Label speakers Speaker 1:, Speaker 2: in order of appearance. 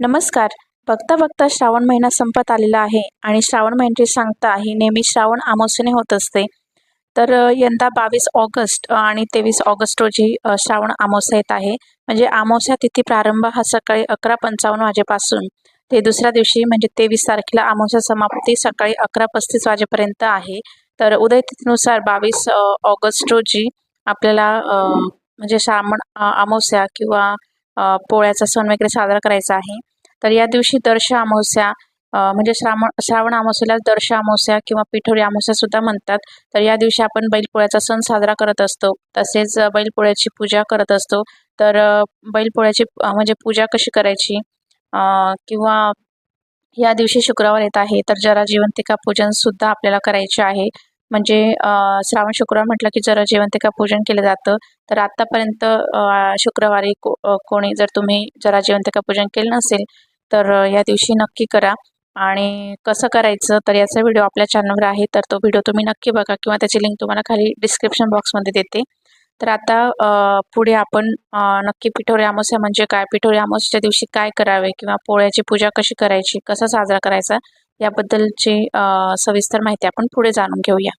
Speaker 1: नमस्कार. बघता बघता श्रावण महिना संपत आलेला आहे आणि श्रावण महिन्याची सांगता ही नेहमी श्रावण अमावस्येने होत असते. तर यंदा बावीस ऑगस्ट आणि तेवीस ऑगस्ट रोजी श्रावण आमोसा येत आहे. म्हणजे आमोसा तिथी प्रारंभ हा सकाळी अकरा पंचावन्न वाजेपासून. ते दुसऱ्या दिवशी म्हणजे तेवीस तारखेला आमोसा समाप्ती सकाळी अकरा पस्तीस वाजेपर्यंत आहे. तर उदय तिथीनुसार बावीस ऑगस्ट रोजी आपल्याला म्हणजे श्रावण आमोस्या किंवा पोळ्याचा सण वगैरे साजरा करायचा आहे. तर या दिवशी दर्श अमावस्या म्हणजे श्रावण श्रावण अमावस्याला दर्श अमावस्या किंवा पिठोरी अमावस्या सुद्धा म्हणतात. तर या दिवशी आपण बैलपोळ्याचा सण साजरा करत असतो. तसेच बैलपोळ्याची पूजा करत असतो. तर बैलपोळ्याची म्हणजे पूजा कशी करायची? किंवा या दिवशी शुक्रवार येत आहे. तर जरा जिवंतिका पूजन सुद्धा आपल्याला करायचे आहे. म्हणजे श्रावण शुक्रवार म्हटलं की जर जिवंतिका पूजन केलं जातं. तर आत्तापर्यंत शुक्रवारी को कोणी जर तुम्ही जरा जिवंतिका पूजन केलं नसेल तर या दिवशी नक्की करा. आणि कसं करायचं तर याचा व्हिडिओ आपल्या चॅनलवर आहे तर तो व्हिडिओ तुम्ही नक्की बघा किंवा त्याची लिंक तुम्हाला खाली डिस्क्रिप्शन बॉक्समध्ये देते. तर आता पुढे आपण नक्की पिठोरी अमावस्या म्हणजे काय? पिठोरी अमावस्येच्या दिवशी काय करावे? किंवा पोळ्याची पूजा कशी करायची? कसा साजरा करायचा? याबद्दलची सविस्तर माहिती आपण पुढे जाणून घेऊया.